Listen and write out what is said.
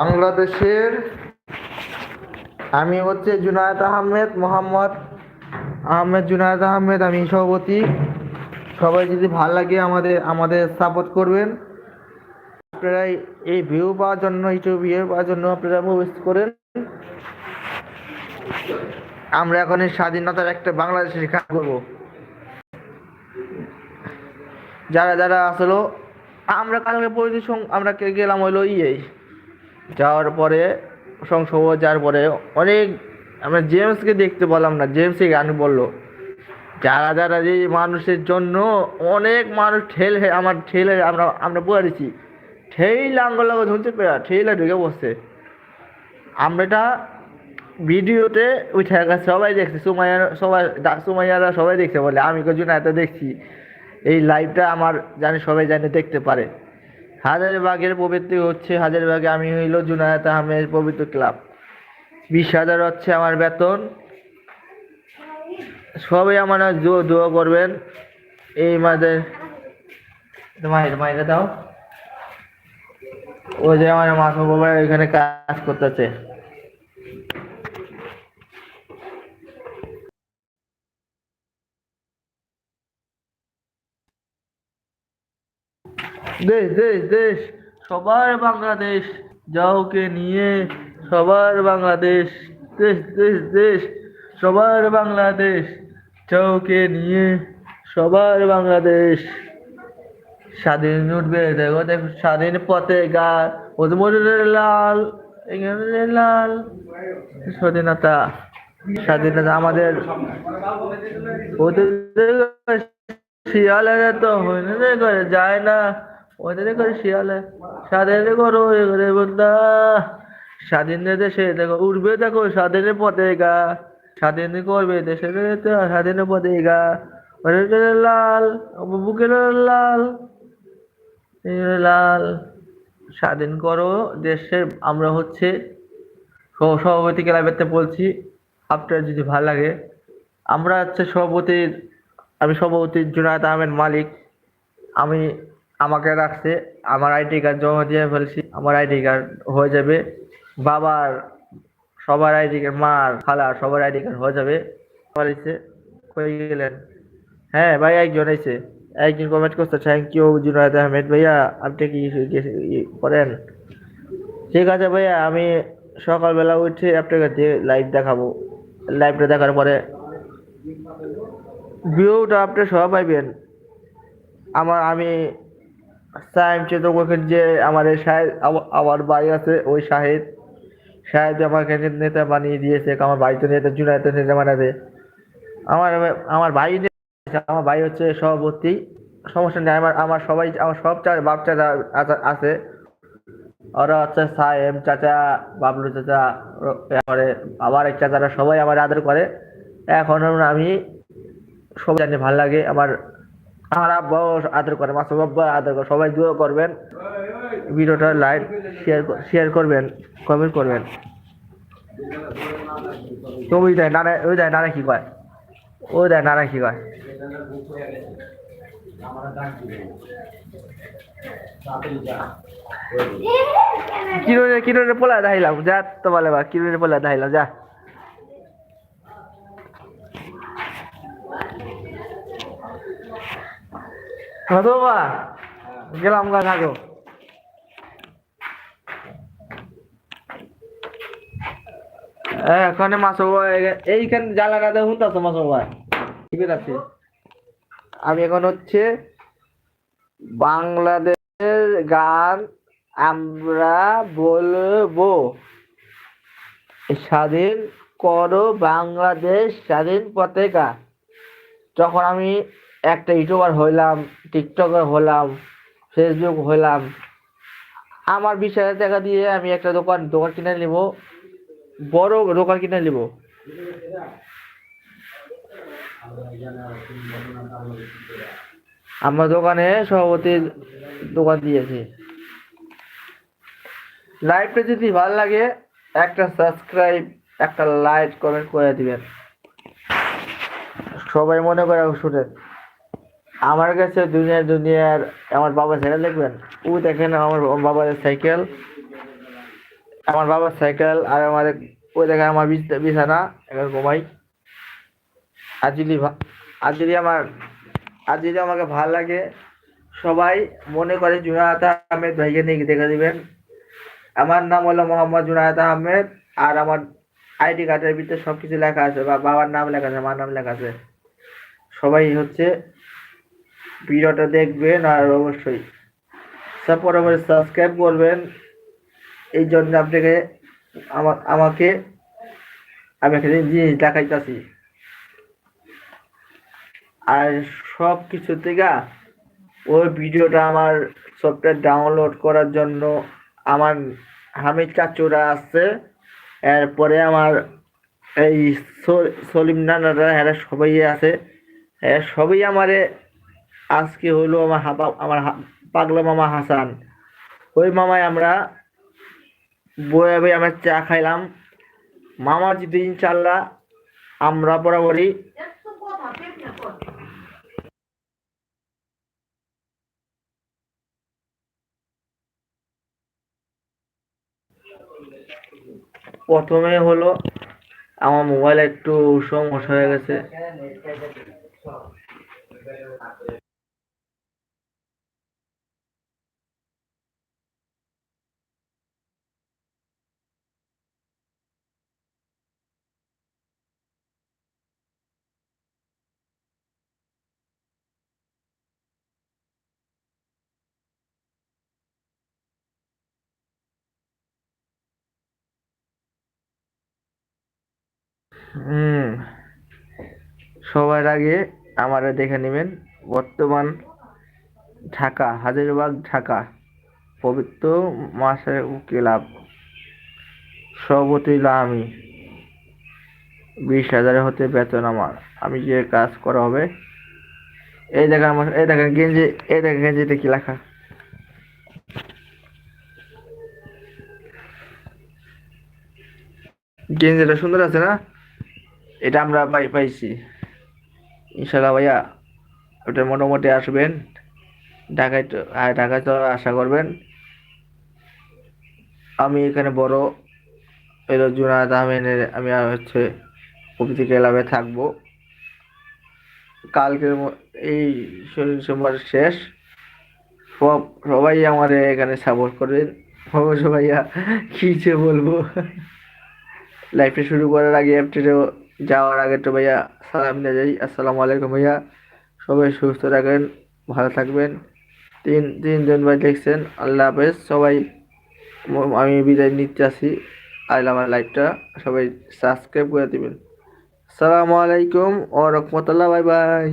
বাংলাদেশের আমি হচ্ছে জুনায়েদ আহমেদ, মোহাম্মদ আহমেদ, জুনায়েদ আহমেদ, আমি সভাপতি। সবাই যদি ভালো লাগে আমাদের আমাদের সাপোর্ট করবেন। আপনারা এই- ভিউ পাওয়ার জন্য ইউটিউব ভিউ পাওয়ার জন্য আপনারা প্রবেশ করেন। আমরা এখন এই স্বাধীনতার একটা বাংলাদেশের কাজ করব। যারা যারা আসলো, আমরা কালকে পরিচিত আমরা কে- গেলাম হইল ইয়ে। যাওয়ার পরে সংসদ যাওয়ার পরে অনেক আমরা জেমসকে দেখতে পেলাম না। জেমসই গান বলল, যারা যারা যে মানুষের জন্য অনেক মানুষ ঠেল আমার ঠেলে আমরা আমরা পড়েছি ঠেল আঙ্গুল লাগা ধরতে পেরা ঠেলে ঢুকে বসছে আমরা এটা ভিডিওতে উঠে গেছে, সবাই দেখছে। সুমাইয়া, সবাই সুমাইয়ারা সবাই দেখছে বলে, আমি কিছু না এত দেখছি। এই লাইভটা আমার জানি সবাই জানে দেখতে পারে। হাজারবাগের পবিত্র হচ্ছে হাজার বাঘে আমি হইল জুনায়ত আহমেদ পবিত্র ক্লাব। বিশ হাজার হচ্ছে আমার বেতন। সবাই আমার দোয়া করবেন। এই মাদের মায়ের মায়েরা দাও। ও যে আমার মাথা বাবা এখানে কাজ করতেছে। দেশ দেশ দেশ, সবার বাংলাদেশ, যাওকে নিয়ে সবার বাংলাদেশ, দেশ দেশ দেশ, সবার বাংলাদেশ, যাওকে নিয়ে সবার বাংলাদেশ। স্বাধীন উঠবে, দেখো দেখো, স্বাধীন পথে গা লাল এখানে লাল, স্বাধীনতা স্বাধীনতা আমাদের। শিয়ালের তো হইনে করে যায় না। ওদের করে শিয়ালে। স্বাধীন করো, এ করে বন্ধা। স্বাধীন দেশে দেখো উঠবে দেখো স্বাধীনের পথে গা। স্বাধীন করবে দেশের তো স্বাধীনের পথে গা। লাল বুকের লাল। লাল। স্বাধীন করো দেশের আমরা হচ্ছে সভাপতি ক্লাবেতে বলছি, আপনার যদি ভালো লাগে। আমরা হচ্ছে সভাপতির আমি সভাপতি জুনায়দ আহমেদ মালিক। আমি আমাকে রাখছে, আমার আইডি কার্ড জমা দিয়ে ফেলছি, আমার আইডি কার্ড হয়ে যাবে। বাবার, সবার আইডি কার্ড, মার খালার সবার আইডি কার্ড হয়ে যাবে। বলেছে হয়ে গেলেন? হ্যাঁ ভাই, একজন এসে একজন কমেন্ট করছে থ্যাংক ইউ জুনায়দ আহমেদ ভাইয়া, আপনি কি করেন? ঠিক আছে ভাইয়া, আমি সকালবেলা উঠে আপনাকে লাইভ দেখাবো। লাইভটা দেখার পরে ভিউটা আপনি সব পাইবেন। আমার, আমি সাইম চেতক যে আমাদের শাহেদ আমা- আমার ভাই আছে, ওই শাহেদ শাহেদ আমাকে নেতা বানিয়ে দিয়েছে, আমার ভাই তো নেতা জুনায়দ নেতা বানাবে। আমার আমার ভাই আমার ভাই হচ্ছে সভাপতি। সমস্যা নেই, আমার আমার সবাই আমার সব চা- বাপ চাচা আছে- ওরা হচ্ছে সাহেব, চাচা, বাবলু চাচা র- তারপরে আবার এক চাচারা সবাই আমার আদর করে। এখন আমি সবাই জানি ভালো লাগে, আমার আমার আব্বাও আদর করে, মাসুম আব্বা আদর করে, সবাই দুও করবেন। ভিডিওটা লাইক শেয়ার শেয়ার করবেন কমেন্ট করবেন। ওই দেয় নানা ওই দেয় নানা কি কয়? ওই দেয় নানা কি কয়? কিরোনে কিরোনে পোলা দেখাইলাম, যা তো বলে বা কিরোনে পোলা দেখাইলাম, যা। হ্যাঁ তো বা গেলাম গা থাকো এখানে মাছ এইখানে জ্বালা না দেখুন তো মাছ ভাই ঠিক আছে আমি এখন হচ্ছে বাংলাদেশের গান আমরা বলব। স্বাধীন করো বাংলাদেশ, স্বাধীন পতাকা। যখন আমি একটা ইউটিউবার হইলাম, টিকটকার হলাম ফেসবুক হইলাম আমার বিশ হাজার টাকা দিয়ে আমি একটা দোকান দোকান কিনে নিব, বড় দোকান কিনে নিব। আমার দোকানে সভাপতির দোকান দিয়েছি। লাইভটা যদি ভালো লাগে, একটা সাবস্ক্রাইব একটা লাইক কমেন্ট করে দিবেন। সবাই মনে করে শুনেন। আমার কাছে দুনিয়ার দুনিয়ার আমার বাবা সাইকেল দেখবেন, ও দেখেন আমার বাবার সাইকেল, আমার বাবার সাইকেল আর আমার ওই জায়গায় আমার বিছ- বিছানা, এখন ঘুমাই। আজলি যদি আমার আর যদি আমাকে ভালো লাগে, সবাই মনে করে জুনায়ত আহমেদ ভাইকে নিয়ে দেখে দিবেন। আমার নাম হলো মোহাম্মদ জুনায়ত আহমেদ, আর আমার আইডি কার্ডের ভিতরে সব কিছু লেখা আছে, বা বাবার নাম লেখা আছে আমার নাম লেখা আছে। সবাই হচ্ছে ভিডিওটা দেখবেন আর অবশ্যই তারপরে আবার সাবস্ক্রাইব করবেন। এই জন্য আপনাকে, আমা- আমাকে, আমি এখানে জিনিস দেখাইতেছি। আর সব কিছু থেকে ওই ভিডিওটা আমার সফটওয়্যার ডাউনলোড করার জন্য আমার হামিদ চাচুরা আছে। এরপরে আমার এই সলিম নানারা এরা সবাই আছে। সবাই আমারে আজকে হলো আমার আমার পাগলা মামা হাসান। ওই মামায় আমরা বয়ে বয়ে আমরা চা খাইলাম। মামার যদি ইনশাল্লাহ আমরা বরাবরই প্রথমে হলো আমার মোবাইল একটু সমস্যা হয়ে গেছে। হুম। সবার আগে আমারা দেখে নেবেন। বর্তমান ঢাকা, হাজারবাগ, ঢাকা, পবিত্র মাসের ক্লাব সভাপতি আমি। বিশ হাজার হতে বেতন আমার। আমি যে কাজ করা হবে। এই দেখেন আমার, এই দেখেন গেঞ্জি, এই দেখেন গেঞ্জিতে কি লেখা? গেঞ্জিটা সুন্দর আছে না? এটা আমরা পাই, পাইছি। ইনশাল্লাহ ভাইয়া ওটা মোটামুটি আসবেন। ঢাকায় তো হ্যাঁ ঢাকায় তো আশা করবেন। আমি এখানে বড় এলো জুনায়দ আহমেদের, আমি হচ্ছে প্রকৃতি ক্লাবে থাকব। কালকের এই শনি সোমবার শেষ। সব, সবাই আমার এখানে সাপোর্ট করবেন। ভাইয়া, কি যে বলব। লাইফটা শুরু করার আগে অ্যাপটিতে যাওয়ার আগে তো ভাইয়া সালাম নিয়ে যাই। আসসালামু আলাইকুম ভাইয়া। সবাই সুস্থ থাকবেন ভালো থাকবেন। তিন, তিনজন ভাই দেখছেন, আল্লাহ হাফেজ। সবাই আমি বিদায় নিতে আসি। আইল আমার লাইভটা, সবাই সাবস্ক্রাইব করে দেবেন। আসসালামু আলাইকুম ও রহমতুল্লাহ, বাই বাই।